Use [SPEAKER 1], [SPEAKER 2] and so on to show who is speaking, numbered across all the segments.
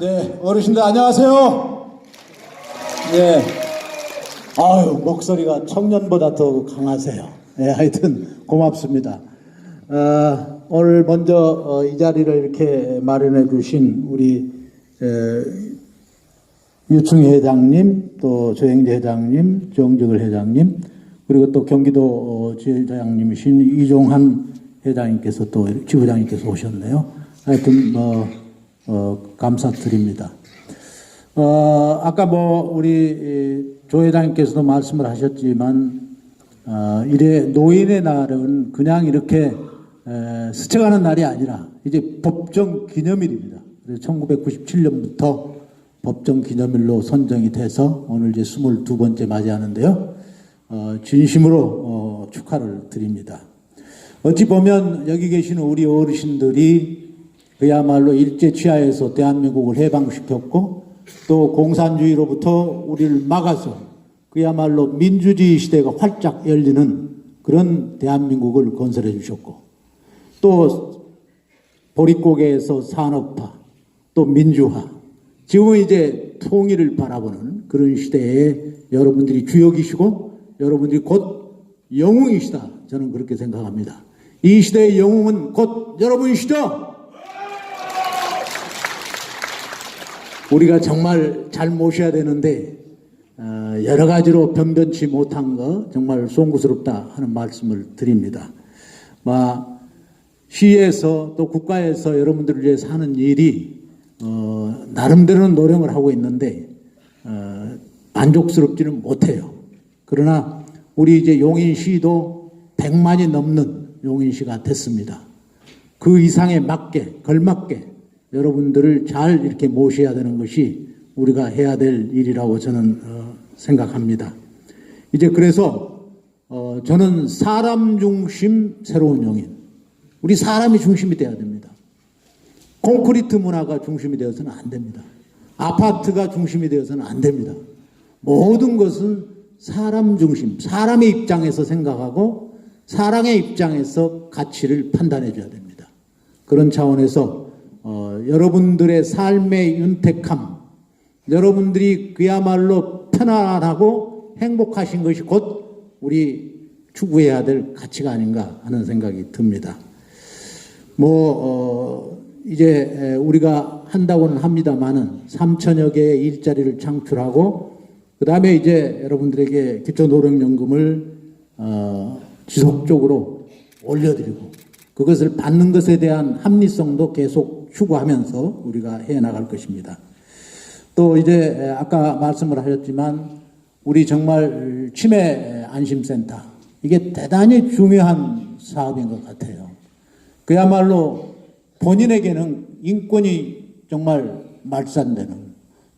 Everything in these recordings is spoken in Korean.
[SPEAKER 1] 네, 어르신들 안녕하세요. 네. 아유, 목소리가 청년보다 더 강하세요. 네, 하여튼 고맙습니다. 어, 오늘 먼저 어, 이 자리를 이렇게 마련해 주신 우리 에, 유충 회장님, 또 조영재 회장님, 정적을 회장님, 그리고 또 경기도 어, 지회장님이신 이종한 회장님께서 또 지부장님께서 오셨네요. 하여튼 뭐 어, 감사드립니다. 어, 아까 뭐 우리 조 회장님께서도 말씀을 하셨지만 어, 이래 노인의 날은 그냥 이렇게 에, 스쳐가는 날이 아니라 이제 법정 기념일입니다. 그래서 1997년부터 법정 기념일로 선정이 돼서 오늘 이제 22번째 맞이하는데요. 어, 진심으로 어, 축하를 드립니다. 어찌 보면 여기 계시는 우리 어르신들이 그야말로 일제 치하에서 대한민국을 해방시켰고 또 공산주의로부터 우리를 막아서 그야말로 민주주의 시대가 활짝 열리는 그런 대한민국을 건설해 주셨고 또 보릿고개에서 산업화 또 민주화 지금은 이제 통일을 바라보는 그런 시대에 여러분들이 주역이시고 여러분들이 곧 영웅이시다 저는 그렇게 생각합니다. 이 시대의 영웅은 곧 여러분이시죠? 우리가 정말 잘 모셔야 되는데 어, 여러 가지로 변변치 못한 거 정말 송구스럽다 하는 말씀을 드립니다. 막 시에서 또 국가에서 여러분들을 위해서 하는 일이 어, 나름대로는 노력을 하고 있는데 어, 만족스럽지는 못해요. 그러나 우리 이제 용인시도 100만이 넘는 용인시가 됐습니다. 그 이상에 맞게 걸맞게 여러분들을 잘 이렇게 모셔야 되는 것이 우리가 해야 될 일이라고 저는 어, 생각합니다. 이제 그래서 어, 저는 사람 중심 새로운 용인 우리 사람이 중심이 돼야 됩니다. 콘크리트 문화가 중심이 되어서는 안 됩니다. 아파트가 중심이 되어서는 안 됩니다. 모든 것은 사람 중심, 사람의 입장에서 생각하고 사랑의 입장에서 가치를 판단해 줘야 됩니다. 그런 차원에서 어, 여러분들의 삶의 윤택함, 여러분들이 그야말로 편안하고 행복하신 것이 곧 우리 추구해야 될 가치가 아닌가 하는 생각이 듭니다. 뭐, 어, 이제 우리가 한다고는 합니다만은 3천여 개의 일자리를 창출하고 그 다음에 이제 여러분들에게 기초노령연금을 어, 지속적으로 올려드리고 그것을 받는 것에 대한 합리성도 계속 추구하면서 우리가 해 나갈 것입니다. 또 이제 아까 말씀을 하셨지만 우리 정말 치매 안심센터 이게 대단히 중요한 사업인 것 같아요. 그야말로 본인에게는 인권이 정말 말살되는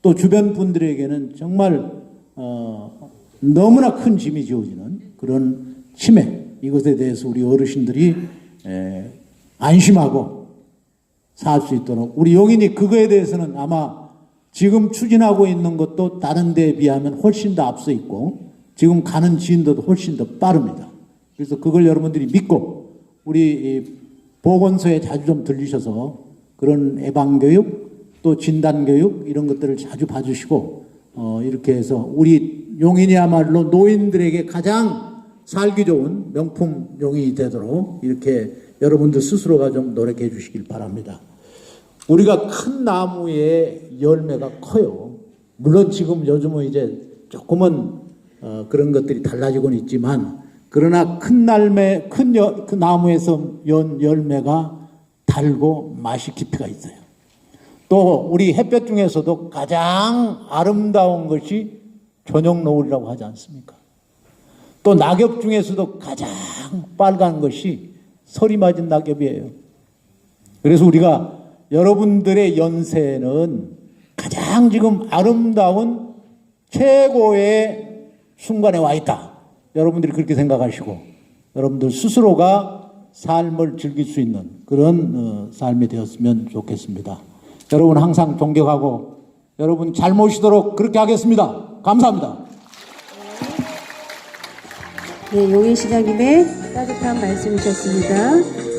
[SPEAKER 1] 또 주변 분들에게는 정말 어, 너무나 큰 짐이 지어지는 그런 치매 이것에 대해서 우리 어르신들이 에, 안심하고 살 수 있도록 우리 용인이 그거에 대해서는 아마 지금 추진하고 있는 것도 다른 데에 비하면 훨씬 더 앞서 있고 지금 가는 진도도 훨씬 더 빠릅니다. 그래서 그걸 여러분들이 믿고 우리 보건소에 자주 좀 들리셔서 그런 예방교육 또 진단교육 이런 것들을 자주 봐주시고 어, 이렇게 해서 우리 용인이야말로 노인들에게 가장 살기 좋은 명품 용인이 되도록 이렇게 여러분들 스스로가 좀 노력해 주시길 바랍니다. 우리가 큰 나무의 열매가 커요. 물론 지금 요즘은 이제 조금은 어, 그런 것들이 달라지고는 있지만 그러나 큰 날매 큰 여, 그 나무에서 연 열매가 달고 맛이 깊이가 있어요. 또 우리 햇볕 중에서도 가장 아름다운 것이 저녁 노을이라고 하지 않습니까? 또 낙엽 중에서도 가장 빨간 것이 설이 맞은 낙엽이에요. 그래서 우리가 여러분들의 연세는 가장 지금 아름다운 최고의 순간에 와 있다. 여러분들이 그렇게 생각하시고 여러분들 스스로가 삶을 즐길 수 있는 그런 어, 삶이 되었으면 좋겠습니다. 여러분 항상 존경하고 여러분 잘 모시도록 그렇게 하겠습니다. 감사합니다.
[SPEAKER 2] 네, 용인 시장님의 따뜻한 말씀이셨습니다.